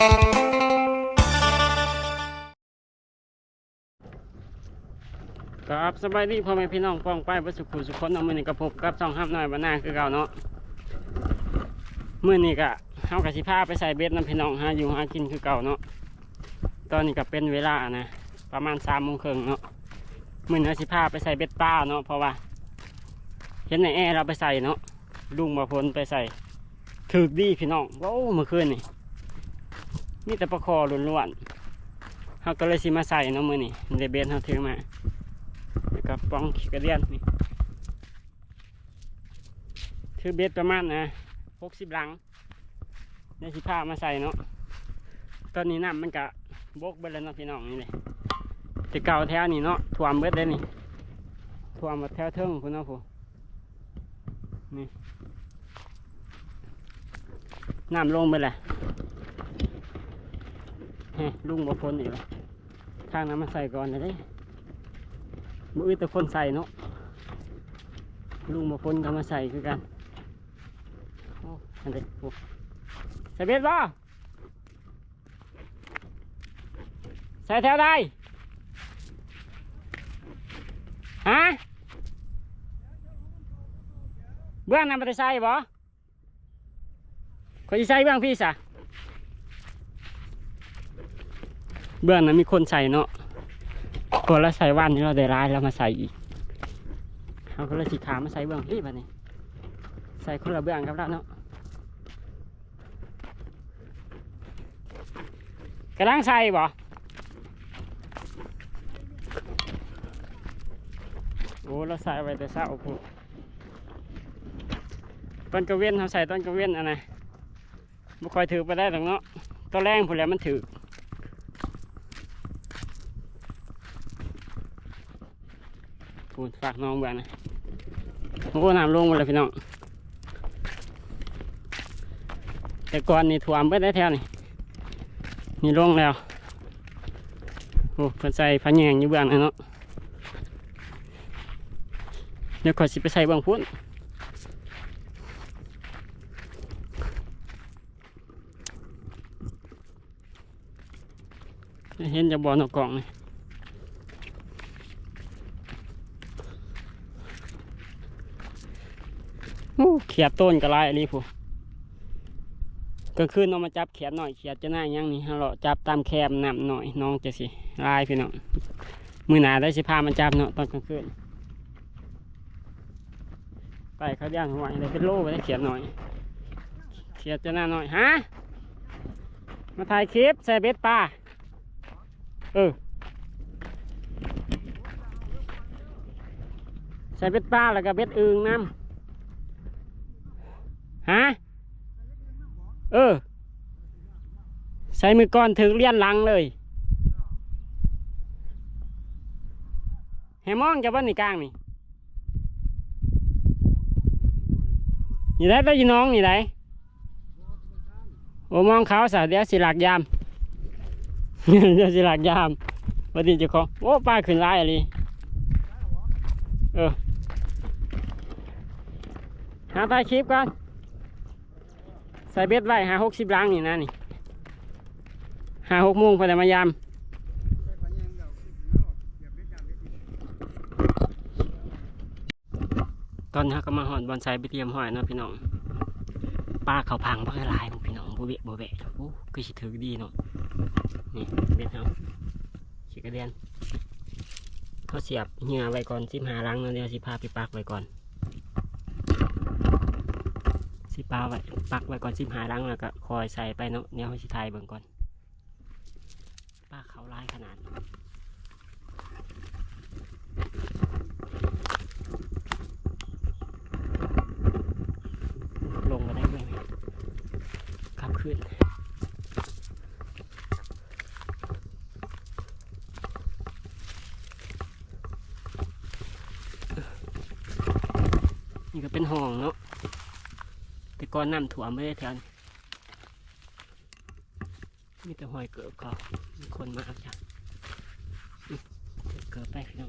ครับสบายดีพ่อแม่พี่น้องป้องไปประสุขุสุขคนเอามือนี่กระพบกับช่องห้ามน้อยบ้านนาคือเก่าเนาะมือนี่กะเฮากะสิพาไปใส่เบ็ดน้ำพี่น้องหาอยู่หากินคือเก่าเนาะตอนนี้ก็เป็นเวลานะประมาณสามโมงครึ่งเนาะมือนี้สิพาไปใส่เบ็ดป้าเนาะเพราะว่า เห็นในแอร์เราไปใส่เนาะลุงมาพ้นไปใส่ถึกดีพี่น้องโอ้เมื่อคืนนี่ มีแต่ปลาคอล้วนๆเขาก็เลยสิมาใส่เนาะมือนี่เดเบนเขาถือมาแล้วก็ป้องขี้กระเดียนนี่ถือเบ็ดประมาณนะหกสิบลังในสิผ้ามาใส่เนาะตอนนี้น้ำมันกะบกเบิดแล้วเนาะพี่น้องนี่เลยจะเก่าแถวนี่เนาะท่วมเบิดเลยนี่ท่วมมดแถวเทิงคุณเนาะผู้นี่น้ำลงไปแหละ ลุงบ่พ้นอีกแล้วทางน้ำมาใส่ก่อนเลยมือแต่คนใส่เนาะลุงบ่พ้นก็มาใส่คือกันโอ้อันเด็กโอ้ใส่เบ็ดบ่ใส่แถวใดฮะเบื้องนั้นไม่ได้ใส่บ่คนใส่เบื้องพี่สะ เบื้องนั้นมีคนใส่เนาะตัวละใส่วันนี้เราได้ร้ายแล้วมาใส่อีกเขาก็เลยสีขามาใส่เบื้องพี่บัดนี้ใส่คนละเบื้องกับเราเนาะกำลังใส่บ่โอ้เราใส่ไว้แต่เช้าพูดต้นกระเวียนเขาใส่ต้นกระเวียนอันไหนไม่ค่อยถือไปได้หรอกเนาะตัวแรงผู้แล้วมันถือ พูดฝากน้องเบื่อนะโอ้น้ำลงหมดเลยพี่น้องแต่ก่อนนี่ถ่วมไปได้แถวนี่นี่ลงแล้วโอ้เพิ่นใส่ผ้าแยงอยู่เบื้องนะเนาะเดี๋ยวขอยสิไปใส่บื้องพุ่นเห็นจะบอลนกกล่องนี่ เขียดต้นกระไรอันนี้ผู้ก็คือน้องมาจับเขียดหน่อยเขียดจะหน้ายังนี่ฮัลโหลจับตามแคมนำหน่อยน้องจะสิลายพี่น้องมือหนาได้สิพามันจับเนาะตอนกลางคืนไปเขาย่างหัวอะไรเป็นโล่ไปได้เขียดหน่อย เขียดจะหน้าหน่อยฮะมาถ่ายคลิปใส่เบ็ดปลาเออใส่เบ็ดปลาแล้วก็เบ็ดอึงน้ำ ฮะเออ ใส่มือก้อนถึงเลี้ยนหลังเลยแหมองจะบ้านในกลางนี่นี่ได้ได้ยินน้องนี่ได้โอ้มองเขาสาเดียวสิหลักยามเดี๋ยวสิหลักยามวันนี้จะขอโอ้ป้าขึ้นไล่อะไรเออหาถ่ายคลิปก่อน ใส่เบ็ดไว้หาหกสิบลังนี่นะนี่หาหกโมงพอแต่มายามตอนนี้ก็มาหอนบอลไซไปเตรียมหอยเนาะพี่น้องป้าเขาพังเพราะอะไรพี่น้องโบเบะโบเบะโอ้คือสิถือดีเนาะนี่เบ็ดเอาขีกระเดียนเขาเสียบเหงื่อไว้ก่อนสิบหาลังเนาะเดี๋ยวสิพาไปปักไว้ก่อน สิปาไว้ปักไว้ก่อนสิบหาลังแล้วก็คอยใส่ไปเนาะเดี๋ยเขาสิทายเบิ่งก่อนป้าเขาลายขนาดลงมาได้ด้วยไหมขับขึ้นนี่ก็เป็นห้องเนาะ ก้อนน้ำถั่วไม่ได้แถนี้มีแต่หอยเกือก็มีคนมาเอาจ้ะเกิดไปพี่น้อ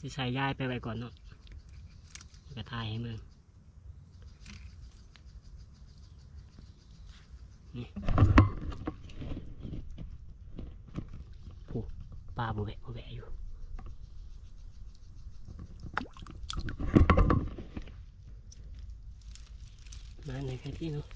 จะใช้ย้ายไปไว้ก่อนเนาะ กระทายให้มึงนี่ผูปลาบุแบะบุแบะอยู่มาในแค่ที่เนาะ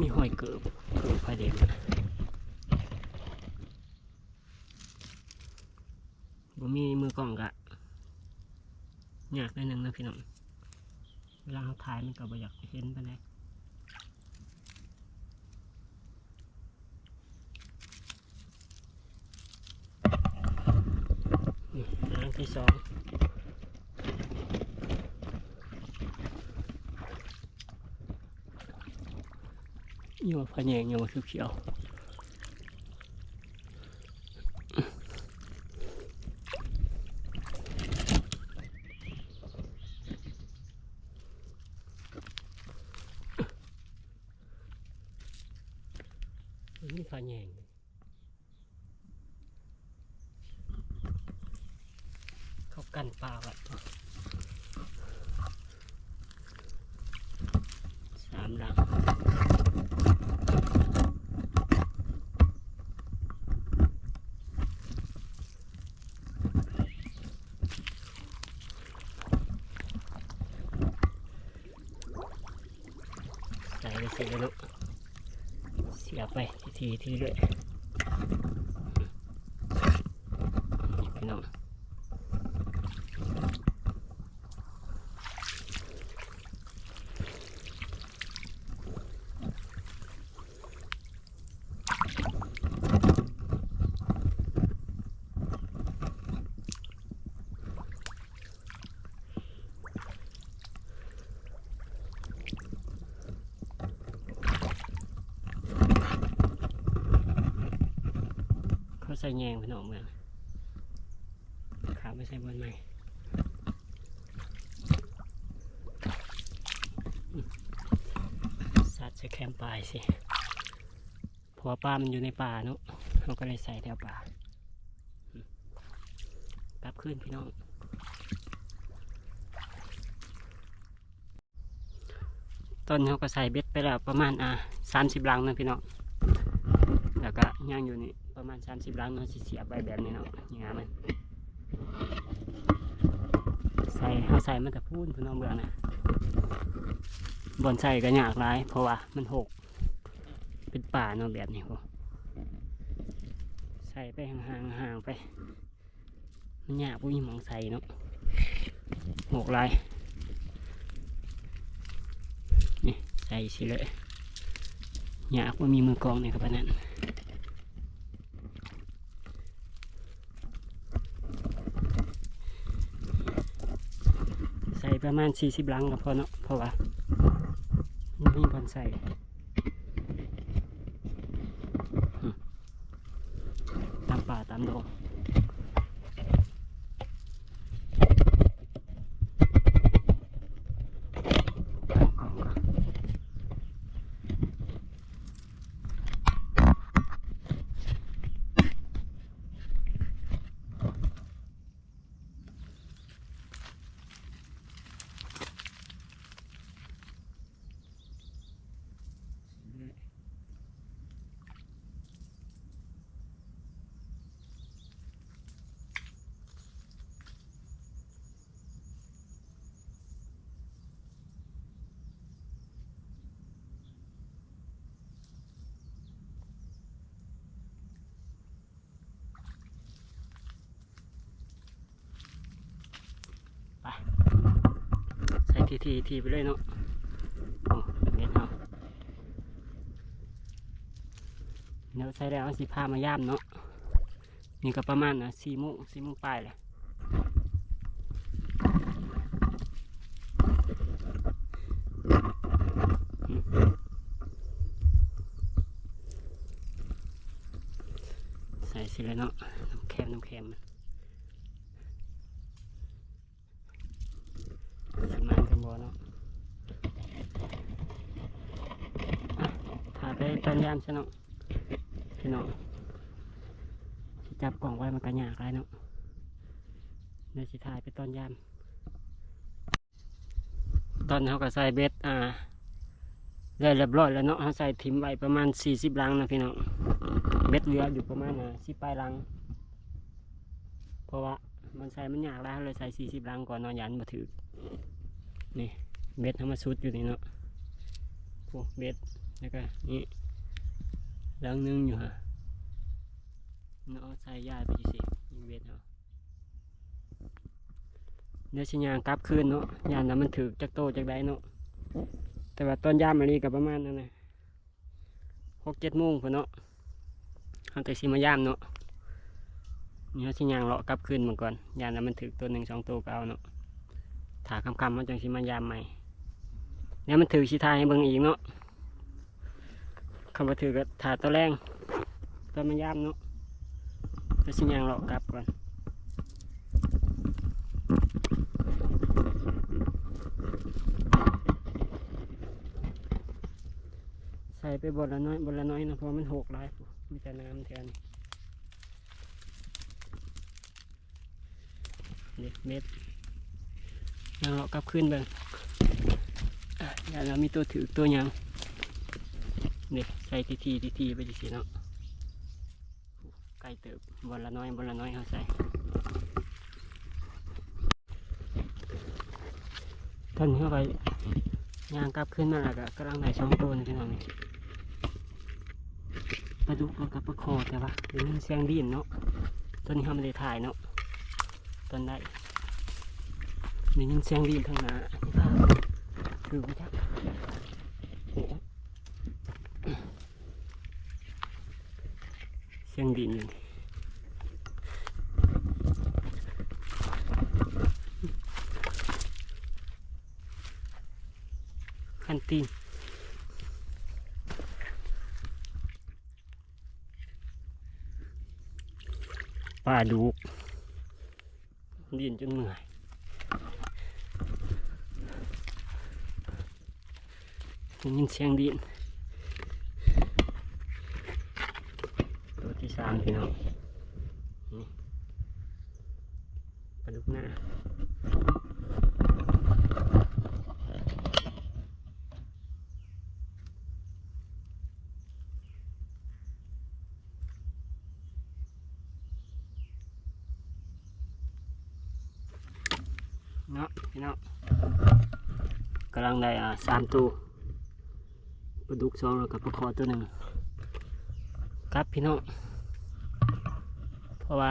มีหอยเกิบ เด็กบ่มีมือกล้องกะยากได้หนึ่งนะพี่น้องเวลาเขาถ่ายมันก็บ่อยากเห็นไปเลยนี่ครั้งที่สอง พะแยงอยู่เขียวนี่พะแยงเขากันปลาไว้สามหลัง ใส่ไป เสร็จแล้วลูกเสียไปทีทีทีด้วย ใส่แยงพี่น้องเมืองขาไม่ใส่บนใหม่สัตว์จะแคมปลายสิเพราะปลามันอยู่ในป่าเนาะเขาก็เลยใส่แถวป่ากลับขึ้นพี่น้องต้นเขาก็ใส่เบ็ดไปแล้วประมาณอะสามสิบลังนะพี่น้องแล้วก็ย่างอยู่นี่ ประมาณสามสิบลังเนาะสิเสียบไปแบบนี้เนาะอย่างงี้มันใส่เขาใส่มันแต่พูนพี่น้องเบื่อนะบอนใส่ก็ยากหลาย เพราะว่ามันหก เป็นป่าเนาะแบบนี้พอใส่ไปห่างๆห่างไป มันยากปุ้ยมองใส่เนาะหกลายนี่ใส่สิเลยยากว่ามีมือกองเนี่ยครับอันนั้นใส่ ประมาณสี่สิบลังก็พอเนาะเพราะว่ามีบอนใส่ตามป่าตามดง ทีทีทีไปเลยเนาะโอ้เม็ดเนาะเดี๋ยวใช้แล้วสิพามาย่ามเนาะนี่ก็ประมาณนะสี่โมงสี่โมงปลายเลยอืมใส่สิเลยเนาะ น้ำเค็มน้ำเค็มมัน อนยามใช่เนาะพี่น้องสิจับกล่องไว้มันก็ยากไรเนาะ เดี๋ยวสิถ่ายไปตอนยาม ตอนเขาก็ใส่เบ็ดอ่าได้เรียบร้อยแล้วเนาะเขาใส่ถิ่มไว้ประมาณสี่สิบลังนะพี่น้องเบ็ดเหลืออยู่ประมาณสิบปลายลัง เพราะว่ามันใส่มันยากแล้วเลยใส่สี่สิบลังก่อนนอนยันมาถือนี่เบ็ดทำมาสุดอยู่นี่เนาะโอ้เบ็ดแล้วก็นี่ลังนึงอยู่ฮะเนาะใส่ยาไปสิยิงเบ็ดเอาะ เดี๋ยวชิยางกลับคืนเนาะยานนั้นมันถือจากโตจากใดเนาะแต่ว่าตอนยามมันนี่ก็ประมาณนั้นนะหกเจ็ดโมงพอเนาะเขาแต่สิมายามเนาะนี่เขาสิยางเลาะกลับคืนมาก่อนยานนั้นมันถึกตัวหนึ่งสองตัวก็เอาเนาะถาคำคำมันจังสิมายามใหม่เนี่ยมันถือชิทายให้เบิ่งอีกเนาะคำว่าถือก็ถาตัวแรงตัวมันยามเนาะแล้วสิยางเลาะกลับก่อน ใส่ไปบนละน้อยบนละน้อยนะเพราะมันหกหลายมีแต่น้ำแทนเด็กเม็ดนางเลาะกลับขึ้นเบิ่งอะอย่าเรามีตัวถือตัวยังเด็กใส่ทีทีทีทีไปดิสิเนาะไก่เติบบอละน้อยบอละน้อยเขาใส่ตอนนี้เข้าไปย่างกลับขึ้นมาแล้วก็กำลังได้สองตัวนี่พี่น้องนี่ ปลาดุกแล้วกับปลาคอแต่ว่าเดี๋ยวนี้เสียงดินเนาะตอนนี้เขาไม่ได้ถ่ายเนาะตอนได้เด้ยินเสียงดีนทางหน้าดูไปจ้ะเสียงดินอยู่นี่คันตีนปลา ดุกดินจนเหนื่อยได้ยินเสียงดินตัวที่สามพี่น้องนี่ปลาดุกหน้าเนาะพี่น้อง กำลังได้สามตัวปลาดุกสองแล้วกับปลาคอตัวหนึ่งครับพี่น้องเพราะว่า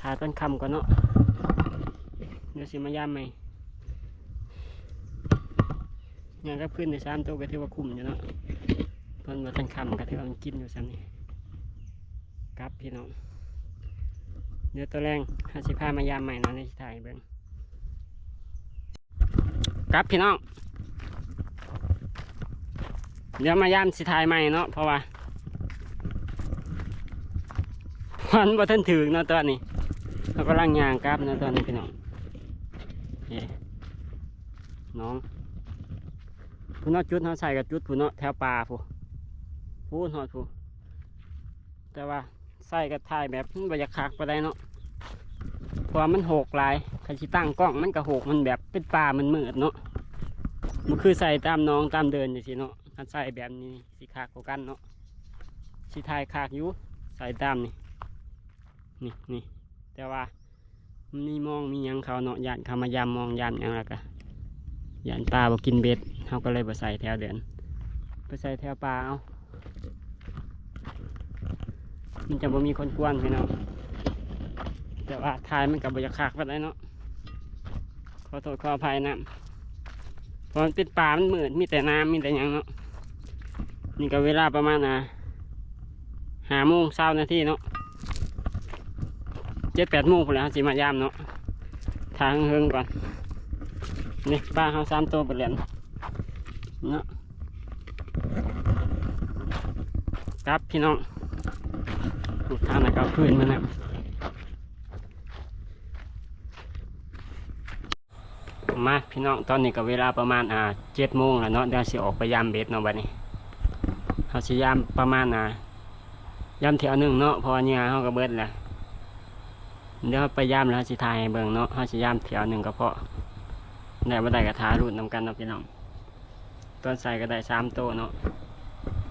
ถ่ายต้นคำก่อนเนาะเดี๋ยวสิมายามใหม่ยังกับขึ้นในสามตัวก็ถือว่าคุ้มอยู่เนาะเพิ่นมาต้นคำก็ถือว่ามันกินอยู่ซ้ำนี่ครับพี่น้องเดี๋ยวตัวแรงห้าสิบห้ามายามใหม่นะในสิถ่ายเบิ้ง ครับพี่น้องเดี๋ยวมาย่ามสิถ่ายใหม่เนาะเพราะว่ามันบ่ทันถึงเนาะตอนนี้เรากำลังย่างกลับเนาะตอนนี้พี่น้องน้องผู้นาะจุดเขาใส่กับจุดผู้นาะแถวป่าผู้ผู้หอดผู้แต่ว่าใส่กระถ่ายแบบบรรยากาศไปได้เนาะ ราะมันโหกลายคันชิตั้งกล้องมันก็โหกมันแบบเป็นป่ามันมืดเนาะมันคือใส่ตามน้องตามเดินอย่างสิเนาะคันใส่แบบนี้สิคากกว่ากันเนาะสิถ่ายคากอยู่ใส่ตามนี่นี่นี่แต่ว่ามีมองมียังเขาเนาะยานเขามายามมองยามยังแล้วก็ยานปลาบ่กินเบ็ดเขาก็เลยบ่ใส่แถวเดินไปใส่แถวปลาเอามันจะบ่มีคนกวนพี่น้อง แต่ว่าทายมันกับบอยากคักไปได้เนาะขอโทษขออภัยนะเพราะมันเป็นป่ามันหมืดมีแต่น้ำมีแต่ยังเนาะนี่ก็เวลาประมาณอะหาโมงเช้านาทีเนาะเจ็ดแปดโมงพอแล้วสิมายามเนาะทางเฮิงก่อนนี่ป้าเขาสามตัวไปเหรียญเนาะครับพี่น้องถูกทางไหนก็เอาขึ้นมาแล้ว มาพี่น้องตอนนี้ก็เวลาประมาณอ่าเจ็ดโมงแล้วเนาะเดี๋ยวสิออกไปยามเบ็ดเนาะบัดนี้เขาสิยามประมาณน่ะยามเที่ยวหนึ่งเนาะพอเหงื่อเขาก็เบิดแหละเดี๋ยวไปยามแล้วสิถ่ายให้เบิ่งเนาะเขาสิยามเที่ยวหนึ่งก็พอได้บ่ได้ก็ทารุ่นนำกันเนาะพี่น้องต้นใส่ก็ได้สามโตเนาะ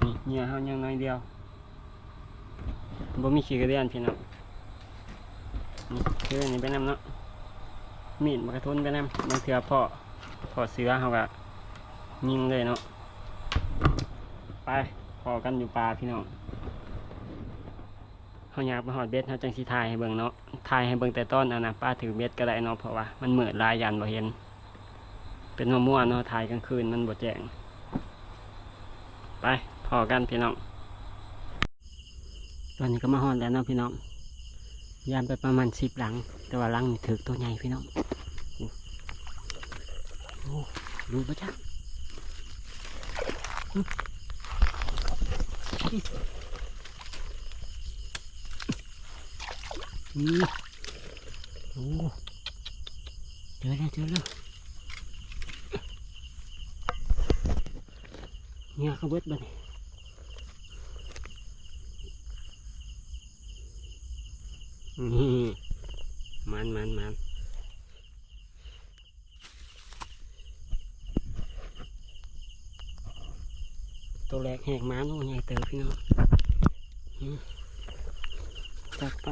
นี่เหงื่อเขายังน้อยเดียวบ่มีขี้กระเดียนพี่น้องนี่คืออันนี่ไปนำเนาะ มีดมากระทุนไปนำบางเถื่อพอพอเสือเขาก็ยิงเลยเนาะไปพอกันอยู่ปลาพี่น้องเขาอยากไปหอดเบ็ดเขาจังสิทายให้เบิ่งเนาะทายให้เบิ่งแต่ต้นอันนะป้าถือเบ็ดก็ได้เนาะเพราะว่ามันเหมือนลายยันบ่เห็น เป็นมะม่วงเนาะทายกลางคืนมันบ่แจ้งไปพอกันพี่น้องตอนนี้ก็มาหอดแล้วเนาะพี่น้องยามไปประมาณสิบหลัง แต่ว่าหลังนี่ถือตัวใหญ่พี่น้องโอ้โอ้ดูปะจ๊ะนี่โอ้เจอแล้วเจอแล้วเนี่ยเขาเบิดบ่เนี่ยนี่มันมันมันตัวแรกแหกม้าโน่นใหญ่เติบพี่น้องอืม จัดไป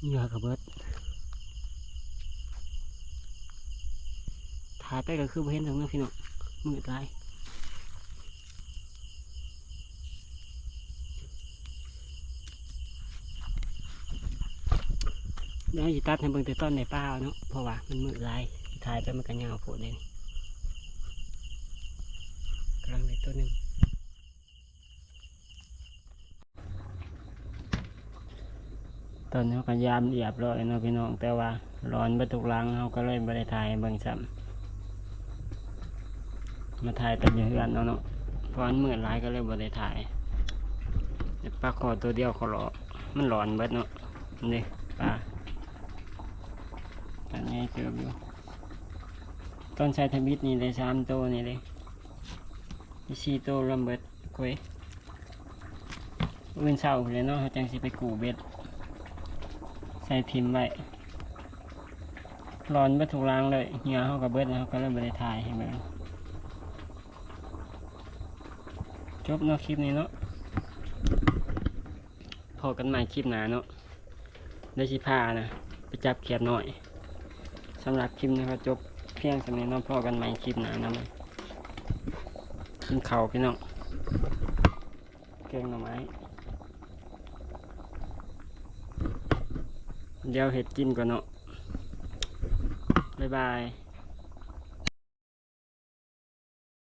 เหงื่อกระเบิดถ่ายไปก็คือบ่เห็นตรงนั้นพี่น้องมืดไรเดี๋ยวจะตัดให้เบิ่งแต่ต้นในป่าเนาะเพราะว่ามันมืดไรถ่ายไปมันก็ยาวโผล่เลยนี่กำลังใน ตัวหนึ่งตอนนี้ก็ยามเอียบร้อยเนาะพี่น้องแต่ว่าร้อนไปทุกหลังเขาก็เลยไม่ได้ถ่ายเบิ่งซ้ำมาถ่ายแต่อยืเฮือนเนาะเนาะเพราะมันมืดหลายก็เลยไม่ได้ถ่ายปลาคอตัวเดียวเขาหลอมันร้อนเบิดเนาะนี่ปลาตอนนี้เติบอยู่ต้นไทรทมิดนี่เลยสามตัวนี่เลย มีสี่ตัวรวมเบิดคุยอื่นเศร้าเลยเนาะเขาจังสิไปกูเบ็ด ใส่พิมพ์ไว้ร้อนไปถูกล้างเลยเหงื่อเขากับเบิดแล้วเขาก็เริ่มไปถ่ายให้เบิ่งจบเนาะคลิปนี้เนาะพอกันใหม่คลิปหนาเนาะได้ชิพานะไปจับเขียบหน่อยสำหรับคลิปนี้ก็จบเพียงสำนี้เนาะพอกันใหม่คลิปหนานะึ้นกินข้าพี่น้องแกงหน่อไม้เดี๋ยวเห็ดกินก่อนเนาะบ๊ายบาย